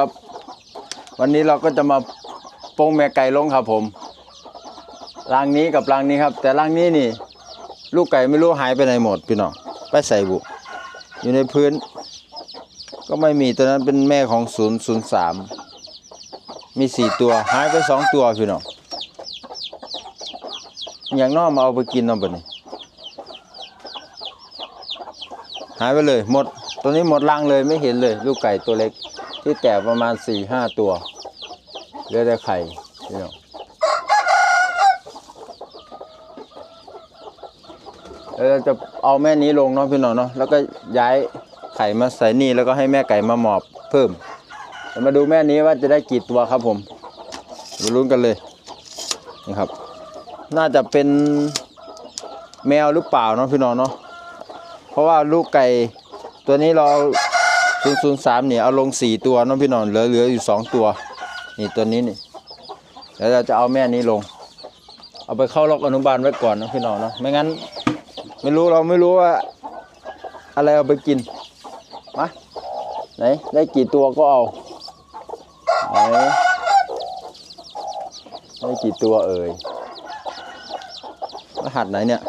ครับ วันนี้เราก็จะมาโป้งแม่ไก่ลงครับผมรางนี้กับรางนี้ครับ แต่รางนี้นี่ ลูกไก่ไม่รู้หายไปไหนหมดพี่น้องไปใส่บุ อยู่ในพื้น ก็ไม่มีตัวนั้นเป็นแม่ของศูนย์ศูนย์สามมีสี่ตัวหายไปสองตัวพี่น้องอย่างน้อมาเอาไปกินเนาะบัดนี้หายไปเลยหมดตัวนี้หมดรังเลยไม่เห็นเลย ลูกไก่ตัวเล็ก ที่แตกประมาณสี่ห้าตัวเลือแต่ไข่พี่น้องแล้วเราจะเอาแม่นี้ลงเนาะพี่น้องเนาะแล้วก็ย้ายไข่มาใส่นี่แล้วก็ให้แม่ไก่มาหมอบเพิ่มเดี๋ยวมาดูแม่นี้ว่าจะได้กี่ตัวครับผมมาลุ้นกันเลยนะครับ น่าจะเป็นแมวหรือเปล่าเนาะพี่น้องเนาะเพราะว่าลูกไก่ตัวนี้เรา 0 0 3เนี่ยเอาลง4ตัวน้องพี่น้องเหลือเหลืออยู่2ตัว นี่ตัวนี้นี่แล้วเราจะเอาแม่นี้ลง เอาไปเข้าล็อกอนุบาลไว้ก่อนเนาะพี่น้องเนาะไม่งั้น ไม่รู้เราไม่รู้ว่า อะไรเอาไปกินมาไหนได้กี่ตัวก็เอาไหนได้กี่ตัวเอ่ยรหัสไหนเนี่ย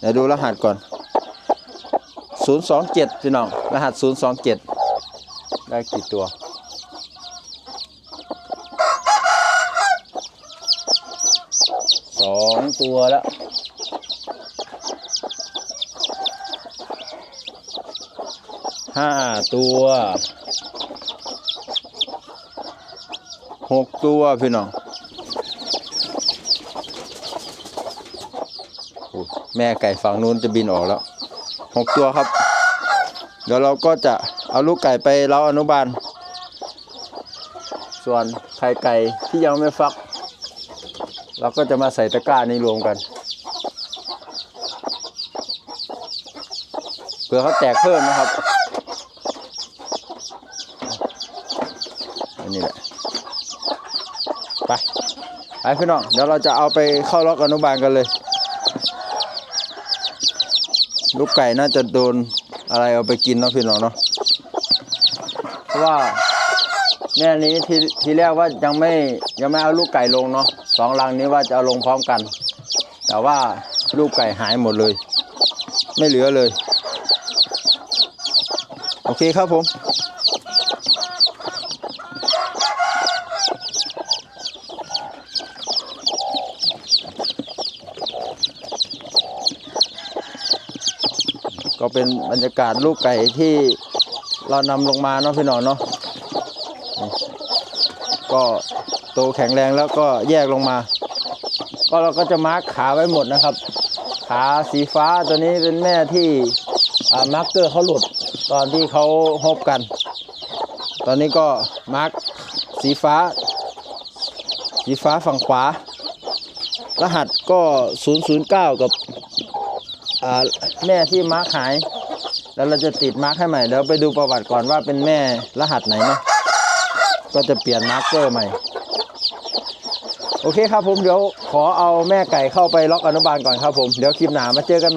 เดี๋ยวดูรหัสก่อน 027พี่น้อง รหัส027ได้กี่ตัว สองตัวแล้วห้าตัวหกตัวพี่น้องโอ้แม่ไก่ฝั่งนู้นจะบินออกแล้ว หกตัวครับ เดี๋ยวเราก็จะเอาลูกไก่ไปเล้าอนุบาล ส่วนไข่ไก่ที่ยังไม่ฟัก เราก็จะมาใส่ตะกร้านี้รวมกันเพื่อเขาแตกเพิ่มนะครับอันนี้แหละไปไปพี่น้องเดี๋ยวเราจะเอาไปเข้าล็อกอนุบาลกันเลย ลูกไก่น่าจะโดนอะไรเอาไปกินเนาะพี่น้องเนาะเพราะว่าแม่นี้ทีทีแรกว่ายังไม่ยังไม่เอาลูกไก่ลงเนาะสองรังนี้ว่าจะเอาลงพร้อมกัน แต่ว่าลูกไก่หายหมดเลย ไม่เหลือเลย โอเคครับผม ก็เป็นบรรยากาศลูกไก่ที่เรานำลงมาเนาะพี่น้องเนาะก็โตแข็งแรงแล้วก็แยกลงมา ก็เราก็จะมาร์คขาไว้หมดนะครับ ขาสีฟ้าตัวนี้เป็นแม่ที่มาร์กเกอร์เขาหลุดตอนที่เขาฮบกัน ตอนนี้ก็มาร์คสีฟ้า สีฟ้าฝั่งขวา รหัสก็ 009 กับ แม่ที่มาร์คหาย แล้วเราจะติดมาร์คให้ใหม่เดี๋ยวไปดูประวัติก่อนว่าเป็นแม่รหัสไหนนะก็จะเปลี่ยนมาร์คเกอร์ใหม่ โอเคครับผมเดี๋ยวขอเอาแม่ไก่เข้าไปล็อกอนุบาลก่อนครับผมเดี๋ยวคลิปหนามาเจอกันใหม่